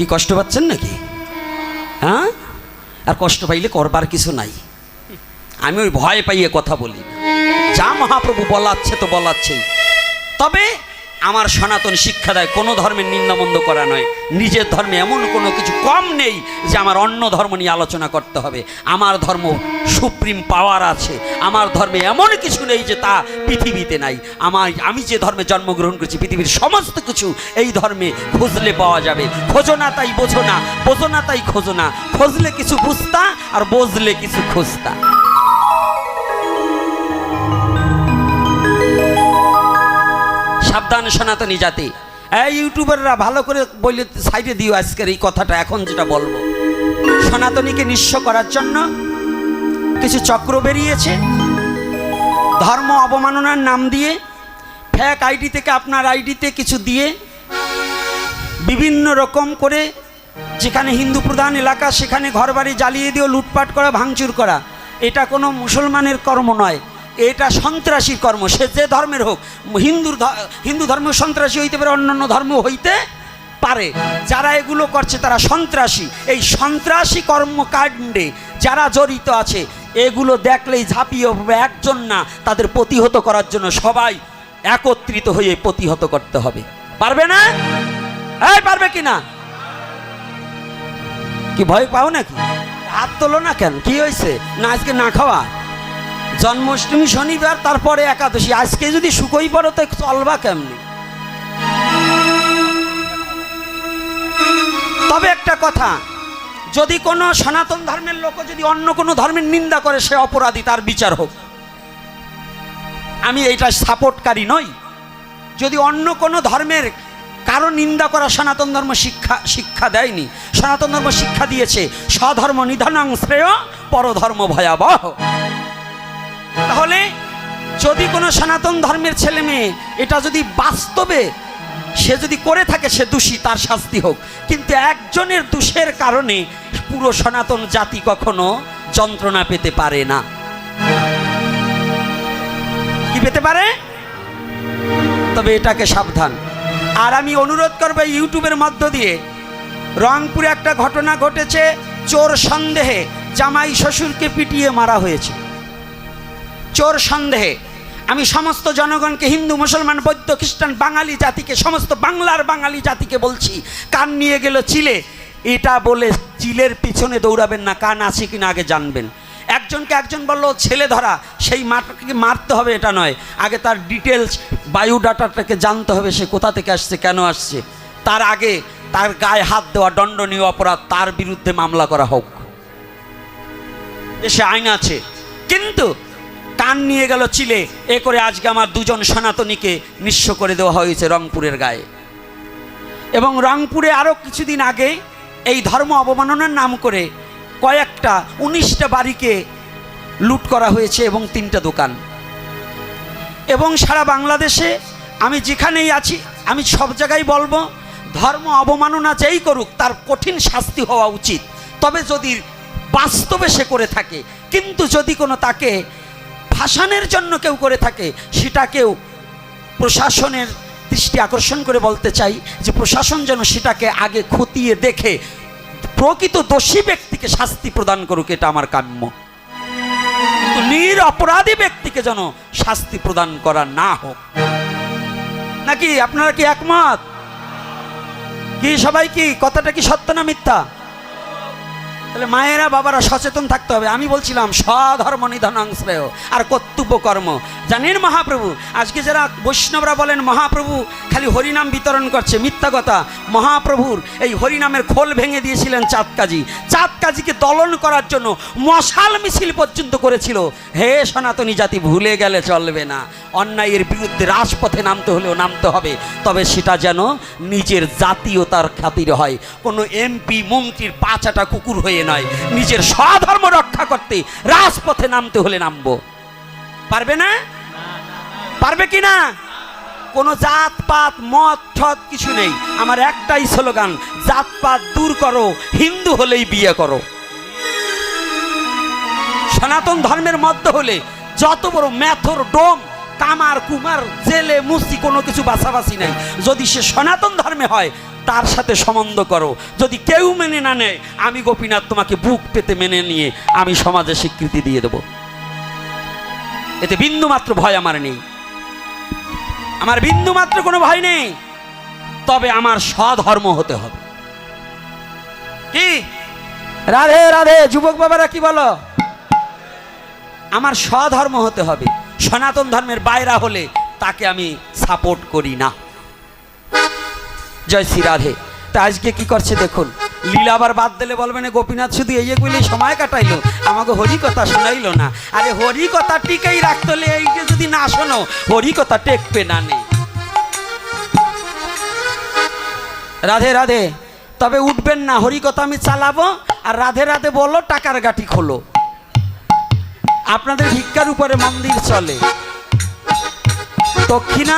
কি কষ্ট পাচ্ছেন নাকি? হ্যাঁ? আর কষ্ট পাইলে করবার কিছু নাই। আমি ওই ভয় পাইয়ে কথা বলি যা মহাপ্রভু বলাচ্ছে তো বলাচ্ছেই। তবে আমার সনাতন শিক্ষা দেয়, কোনো ধর্মের নিন্দামন্দ করা নয়। নিজের ধর্মে এমন কোনো কিছু কম নেই যে আমার অন্য ধর্ম নিয়ে আলোচনা করতে হবে। আমার ধর্ম সুপ্রিম পাওয়ার আছে। আমার ধর্মে এমন কিছু নেই যে তা পৃথিবীতে নাই। আমার, আমি যে ধর্মে জন্মগ্রহণ করেছি, পৃথিবীর সমস্ত কিছু এই ধর্মে খুঁজলে পাওয়া যাবে। খোঁজো না তাই বোঝো না বোঝো না তাই খোঁজো না। খুঁজলে কিছু বুঝতা আর বুঝলে কিছু খুঁজতা। সনাতনী জাতি। এই ইউটিউবাররা ভালো করে বলে সাইডে দিও আজকের এই কথাটা, এখন যেটা বলব। সনাতনীকে নিঃস্ব করার জন্য কিছু চক্র বেরিয়েছে। ধর্ম অবমাননার নাম দিয়ে ফ্যাক আইডি থেকে আপনার আইডিতে কিছু দিয়ে, বিভিন্ন রকম করে যেখানে হিন্দু প্রধান এলাকা, সেখানে ঘরবাড়ি জ্বালিয়ে দিয়ে লুটপাট করা, ভাঙচুর করা। এটা কোনো মুসলমানের কর্ম নয়। এটা সন্ত্রাসী কর্ম, সে যে ধর্মের হোক, হিন্দুর হিন্দু ধর্ম সন্ত্রাসী হইতে পারে, অন্যান্য ধর্ম হইতে পারে। যারা এগুলো করছে তারা সন্ত্রাসী। এই সন্ত্রাসী কর্মকাণ্ডে যারা জড়িত আছে, এগুলো দেখলেই ঝাঁপিয়ে হবে একজন না, তাদের প্রতিহত করার জন্য সবাই একত্রিত হয়ে প্রতিহত করতে হবে। পারবে না? এই, পারবে কি না? কি ভয় পাও নাকি? হাত তোলো না কেন? কি হয়েছে না, আজকে না খাওয়া? জন্মাষ্টমী শনিবার, তারপরে একাদশী। আজকে যদি শুকোই পড়ো, তো চলবা কেমনি? তবে একটা কথা, যদি কোনো সনাতন ধর্মের লোক, যদি অন্য কোনো ধর্মের নিন্দা করে, সে অপরাধী, তার বিচার হোক। আমি এইটা সাপোর্টকারী নই। যদি অন্য কোনো ধর্মের কারও নিন্দা করা সনাতন ধর্ম শিক্ষা শিক্ষা দেয়নি, সনাতন ধর্ম শিক্ষা দিয়েছে, স্বধর্ম নিধনাং শ্রেয়, পরধর্ম ভয়াবহ। তাহলে যদি কোনো সনাতন ধর্মের ছেলে মেয়ে এটা যদি বাস্তবে সে যদি করে থাকে, সে দোষী, তার শাস্তি হোক। কিন্তু একজনের দোষের কারণে পুরো সনাতন জাতি কখনো যন্ত্রণা পেতে পারে না। কি পেতে পারে? তবে এটাকে সাবধান। আর আমি অনুরোধ করব ইউটিউবের মধ্য দিয়ে, রংপুরে একটা ঘটনা ঘটেছে, চোর সন্দেহে জামাই শ্বশুরকে পিটিয়ে মারা হয়েছে। চোর সন্দেহে। আমি সমস্ত জনগণকে হিন্দু, মুসলমান, বৌদ্ধ, খ্রিস্টান, বাঙালি জাতিকে, সমস্ত বাংলার বাঙালি জাতিকে বলছি, কান নিয়ে গেল চিলে। এটা বলে চিলের পিছনে দৌড়াবেন না, কান আছে কিনা আগে জানবেন। একজনকে একজন বলল, ছেলে ধরা, সেই মাটাকে মারতে হবে এটা নয়। আগে তার ডিটেলস বায়োডাটাটাকে জানতে হবে, সে কোথা থেকে আসছে, কেন আসছে। তার আগে তার গায়ে হাত দেওয়া দণ্ডনীয় অপরাধ, তার বিরুদ্ধে মামলা করা হোক। দেশে আইন আছে। কিন্তু কান নিয়ে গেল চিলে। এ করে আজকে আমার দুজন সনাতনীকে নিঃস্ব করে দেওয়া হয়েছে রংপুরের গায়ে। এবং রংপুরে আরও কিছুদিন আগে এই ধর্ম অবমাননার নাম করে কয়েকটা, উনিশটা বাড়িকে লুট করা হয়েছে এবং তিনটা দোকান। এবং সারা বাংলাদেশে আমি যেখানেই আছি, আমি সব জায়গায় বলব, ধর্ম অবমাননা যেই করুক, তার কঠিন শাস্তি হওয়া উচিত। তবে যদি বাস্তবে সে করে থাকে, কিন্তু যদি কোনো তাকে ভাসানের জন্য কেউ করে থাকে, সেটাকেও প্রশাসনের দৃষ্টি আকর্ষণ করে বলতে চাই যে প্রশাসন যেন সেটাকে আগে খতিয়ে দেখে, প্রকৃত দোষী ব্যক্তিকে শাস্তি প্রদান করুক, এটা আমার কাম্য। নির অপরাধী ব্যক্তিকে যেন শাস্তি প্রদান করা না হোক। নাকি আপনারা কি একমত? কি সবাই কি কথাটা কি সত্য না মিথ্যা? তাহলে মায়েরা বাবারা সচেতন থাকতে হবে। আমি বলছিলাম, স্বধর্ম নিধনাং শ্রেয়, আর কর্তব্য কর্ম। জানেন মহাপ্রভু, আজকে যারা বৈষ্ণবরা বলেন, মহাপ্রভু, খালি হরিনাম বিতরণ করছে, মিথ্যা কথা। মহাপ্রভুর এই হরিনামের খোল ভেঙে দিয়েছিলেন চাঁদ কাজী চাঁদ কাজীকে দলন করার জন্য মশাল মিছিল পর্যন্ত করেছিল। হে সনাতনী জাতি, ভুলে গেলে চলবে না। অন্যায়ের বিরুদ্ধে রাজপথে নামতে হলেও নামতে হবে। তবে সেটা যেন নিজের জাতীয়তার খাতিরে হয়। কোনো এমপি, মন্ত্রীর পাচাটা কুকুর হয়ে নয়, নিজের স্বধর্ম রক্ষা করতে রাজপথে নামতে হলে নামবো। পারবে না? পারবে কি না? কোনো জাতপাত মত, ঠত কিছু নেই। আমার একটাই স্লোগান জাতপাত দূর করো, হিন্দু হলেই বিয়ে করো। সনাতন ধর্মের মধ্যে হলে যত বড় ম্যাথর, ডোম, কামার, কুমার, জেলে মুস্তি কোনো কিছু বাছাবাছি নাই। যদি সে সনাতন ধর্মে হয় তার সাথে সম্বন্ধ করো। যদি কেউ মেনে না নেয় আমি গোপীনাথ তোমাকে বুক পেতে মেনে নিয়ে আমি সমাজে স্বীকৃতি দিয়ে দেব। এতে বিন্দু মাত্র ভয় আমার নেই। আমার বিন্দু মাত্র কোনো ভয় নেই। তবে আমার সধর্ম হতে হবে। কি? রাধে রাধে যুবক বাবারা কি বলো? আমার সধর্ম হতে হবে। সনাতন ধর্মের বাইরা হলে তাকে আমি সাপোর্ট করি না। জয় শ্রী রাধে। তা আজকে কি করছে দেখুন? লীলা আবার বাদ দিলে বলবেন গোপীনাথ শুধু এই এগুলি সময় কাটাইলো, আমাকে হরি কথা শোনাইলো না। আরে হরি কথা টিকেই রাখতে এইটা যদি না শোনো হরি কথা টেকবে না নেই রাধে রাধে, তবে উঠবেন না হরি কথা আমি চালাবো, আর রাধে রাধে বলো, টাকার গাঠি খোলো। আপনাদের ভিক্ষার উপরে মন্দির চলে। দক্ষিণা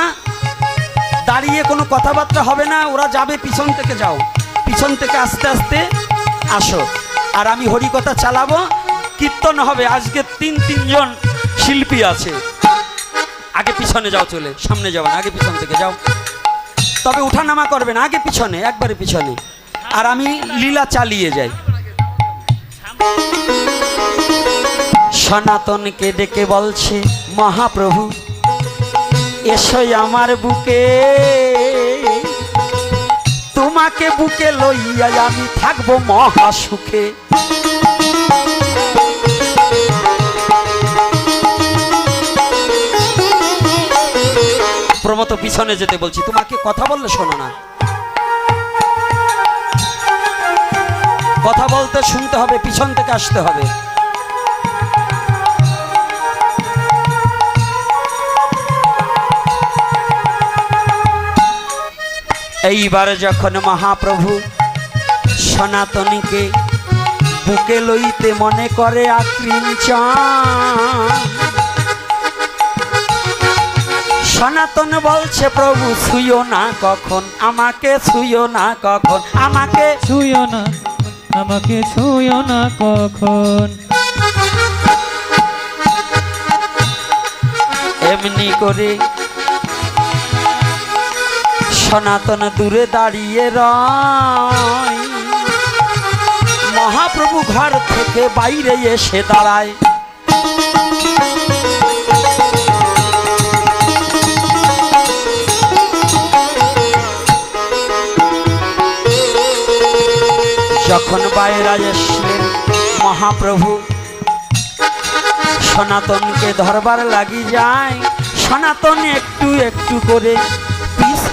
দাঁড়িয়ে কোনো কথাবার্তা হবে না, ওরা যাবে পিছন থেকে যাও। পিছন থেকে আস্তে আস্তে আসো। আর আমি হরিকথা চালাবো, কীর্তন হবে, আজকে তিন তিনজন শিল্পী আছে। আগে পিছনে যাও চলে, সামনে যাও আগে পিছন থেকে যাও। তবে উঠানামা করবে না, আগে পিছনে, একবারে পিছনে। আর আমি লীলা চালিয়ে যাই। সনাতনকে ডেকে বলছে, মহাপ্রভু এসোই আমার বুকে। তোমাকে বুকে লইয়া আমি থাকব মহা সুখে প্রমত পিছনে যেতে বলছি, তোমাকে কথা বললে শোনো না। কথা বলতে শুনতে হবে, পিছন থেকে আসতে হবে। এইবার যখন মহাপ্রভু সনাতনীকে বুকে লইতে মনে করে আক্রিঞ্চন সনাতন বলছে প্রভু ছুইও না কখন? আমাকে ছুইও না কখন? আমাকে ছুঁয়ো না আমাকে ছুঁয়ো না কখন? এমনি করে সনাতন দূরে দাঁড়িয়ে রয়। মহাপ্রভু ঘর থেকে বাইরে এসে দাঁড়ায়। যখন বাইরে এসলেন মহাপ্রভু, সনাতনকে ধরবার লাগি যায়। সনাতন একটু একটু করে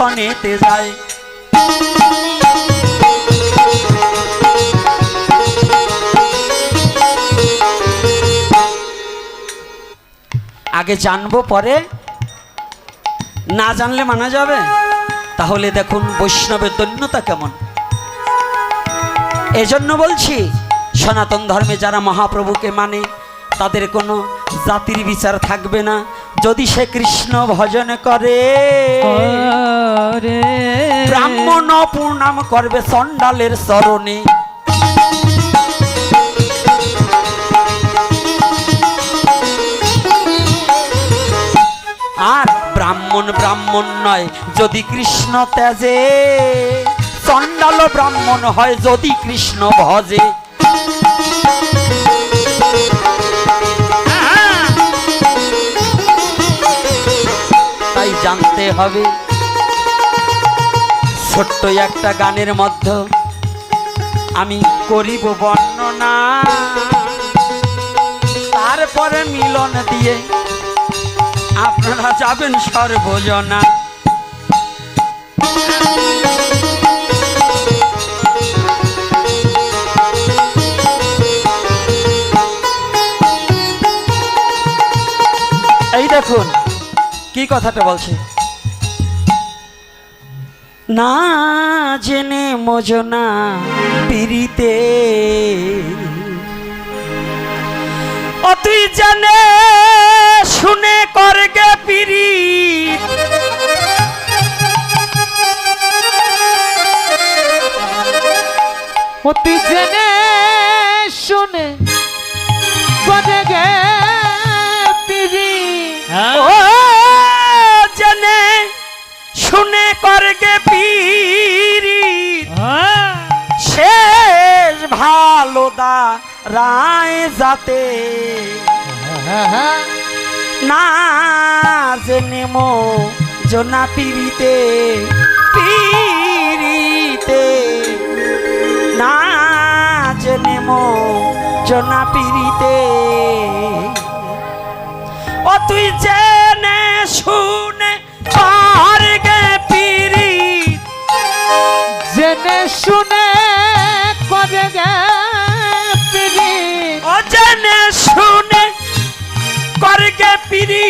পিছনেতে যায়। আগে জানব, পরে না জানলে মানা যাবে? তাহলে দেখুন বৈষ্ণবের দৈন্যতা কেমন। এজন্য বলছি, সনাতন ধর্মে যারা মহাপ্রভুকে মানে তাদের কোনো জাতির বিচার থাকবে না। যদি সে কৃষ্ণ ভজন করে ব্রাহ্মণ প্রণাম করবে চণ্ডালের চরণে। আর ব্রাহ্মণ ব্রাহ্মণ নয় যদি কৃষ্ণ ত্যাজে চণ্ডাল ব্রাহ্মণ হয় যদি কৃষ্ণ ভজে। জানতে হবে। ছোট্ট একটা গানের মধ্যে আমি করিব বর্ণনা। তারপরে মিলন দিয়ে আপনারা যাবেন সর্বজনা। এই দেখুন কি কথাটা বলছে? না জেনে মজনা পিরিতে তুই জানে শুনে করগে পিরি অতি জেনে রায় যাতে হ্যাঁ হ্যাঁ। না জেনে মো জনা পিড়িতে পিড়িতে। না জেনে মো জনা পিড়িতে। ও তুই জেনে শুনে আর গে পিড়ি জেনে শুনে করে গে করগে পিড়ি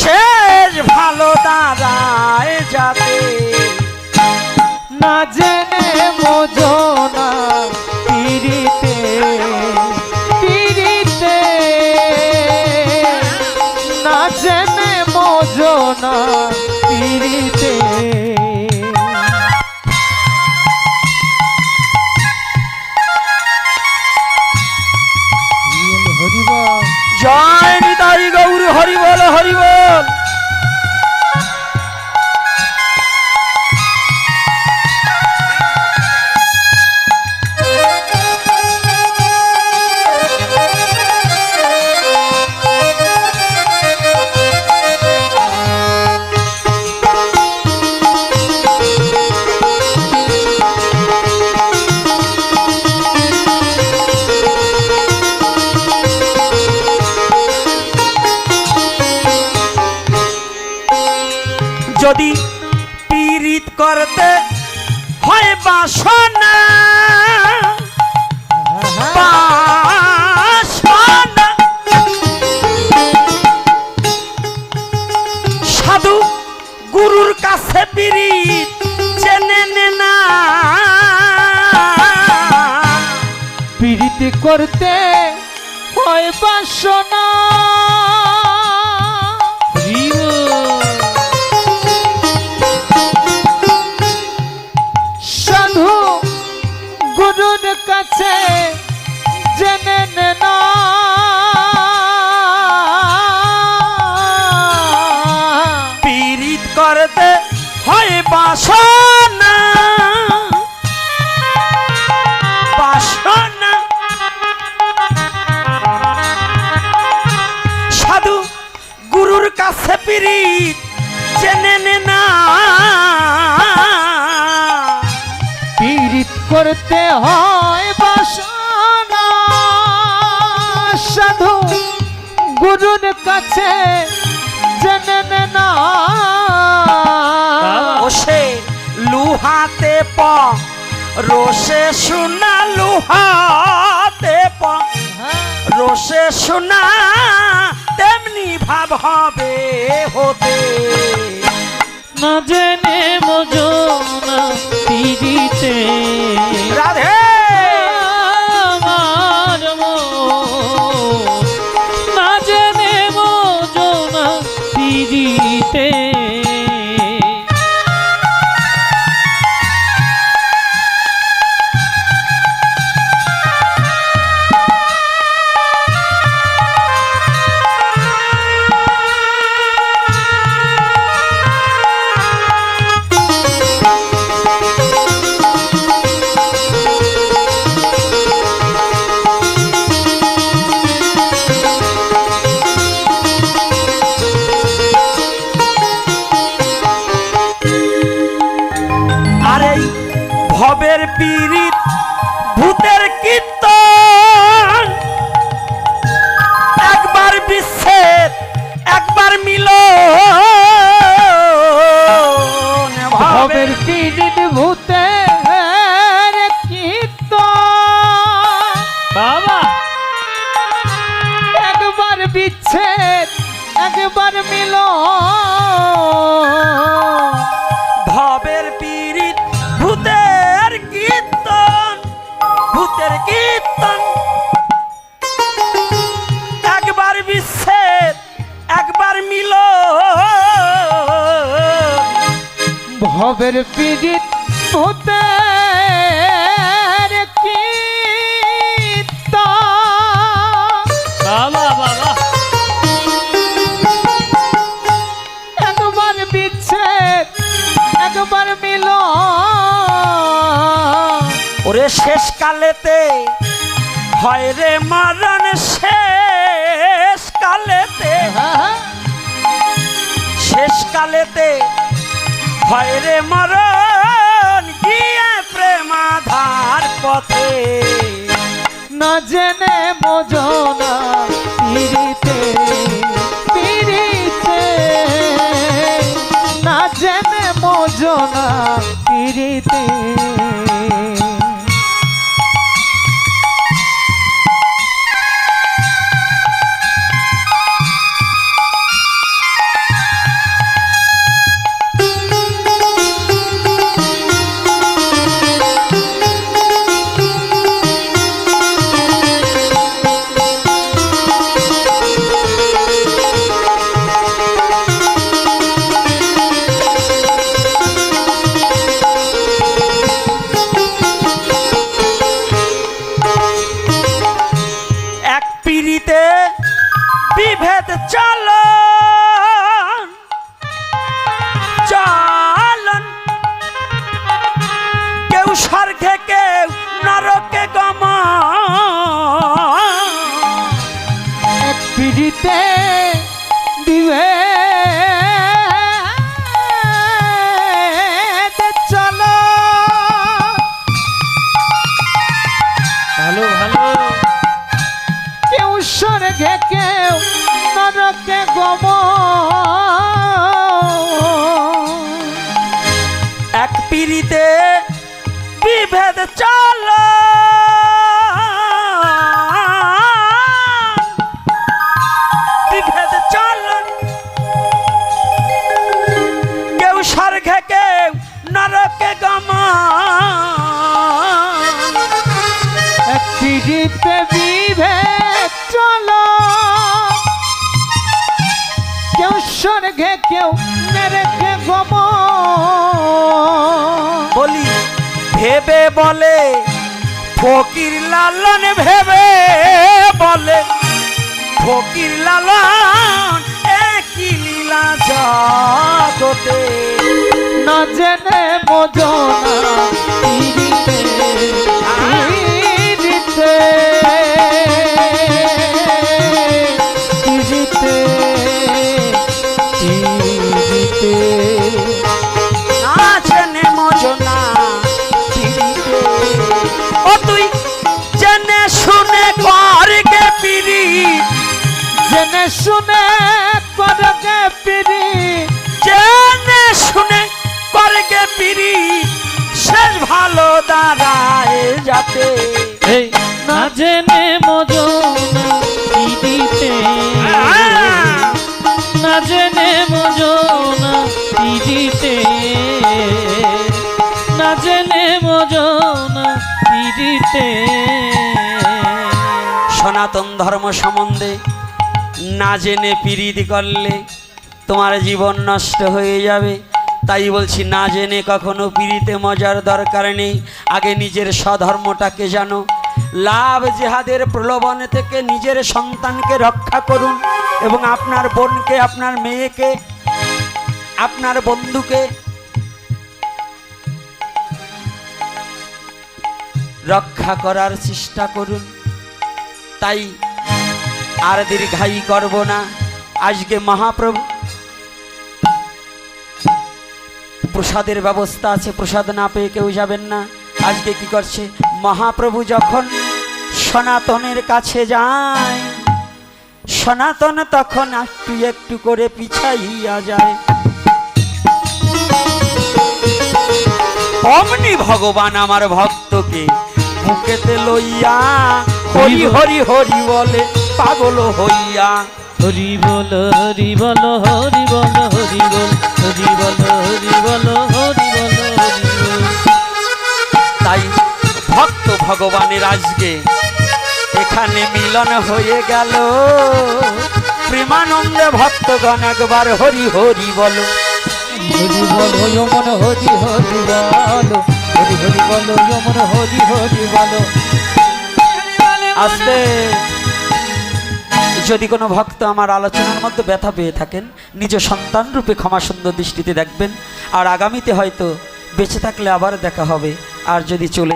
শেষ ভালো দাঁড়ায় যাবে না জেনে মোজো না পিড়িতে পিড়িতে। না জেনে মোজো না পিড়িতে। করতে হয় বাসনা। কাছে জেনে নে না। ও সে লুহাতে প রোষে শোনা লুহাতে প। রোষে শোনা তেমনি ভাব হবে হতে। না জেনে একবার মিল। ভবের পীড়িত, ভূতের কীর্তন ভূতের কীর্তন। একবার বিচ্ছেদ, একবার মিল। ভবের পীড়িত ভূতে ওরে শেষ কালেতে হয় রে মরণ শেষ কালেতে শেষ কালেতে হয় রে মরণ গিয়ে প্রেমাধার পথে। না জেনে মজনা পিড়িতে পিড়িতে। না জেনে মজনা পিড়িতে। Show! বলে ফকির লালন ভেবে বলে ফকির লালন একই লীলা জগতে। না জেনে বোঝনা শুনে করগে পিড়ি জেনে শুনে করগে পিড়ি শেষ ভালো দাঁড়ায় যাতে। এই না জেনে মজনা পিড়িতে না জেনে মজনা পিড়িতে না জেনে মজনা পিড়িতে সনাতন ধর্ম সম্বন্ধে না জেনে পিরিতি করলে তোমার জীবন নষ্ট হয়ে যাবে। তাই বলছি, না জেনে কখনো পিড়িতে মজার দরকার নেই। আগে নিজের স্বধর্মটাকে জানো। লাভ জেহাদের প্রলোভন থেকে নিজের সন্তানকে রক্ষা করুন এবং আপনার বোনকে, আপনার মেয়েকে, আপনার বন্ধুকে রক্ষা করার চেষ্টা করুন। তাই আর দীর্ঘায়ী করব না। আজকে মহাপ্রভু। প্রসাদের ব্যবস্থা আছে প্রসাদ না পেয়ে কেউ যাবেন না। আজকে কি করছে? মহাপ্রভু যখন সনাতনের কাছে যায় সনাতন তখন একটু একটু করে পিছাইয়া যায়। অমনি ভগবান আমার ভক্তকে বুকেতে লইয়া হরি হরি হরি বলে পাগল হইয়া। হরি বল হরি বল হরি বল হরি বল হরি বল হরি বল হরি বল হরি বল। তাই ভক্ত ভগবানের আজকে এখানে মিলন হয়ে গেল। প্রেমানন্দে ভক্তগণ একবার হরি হরি বলো। হরি বল যমন হরি হরি বল। হরি হরি বল যমন হরি হরি বল। আসতে। যদি কোনো ভক্ত আমার আলোচনার মধ্যে ব্যথা পেয়ে থাকেন, নিজ সন্তান রূপে ক্ষমা সুন্দর দৃষ্টিতে দেখবেন, আর আগামীতে হয়তো বেঁচে থাকলে আবার দেখা হবে, আর যদি চলে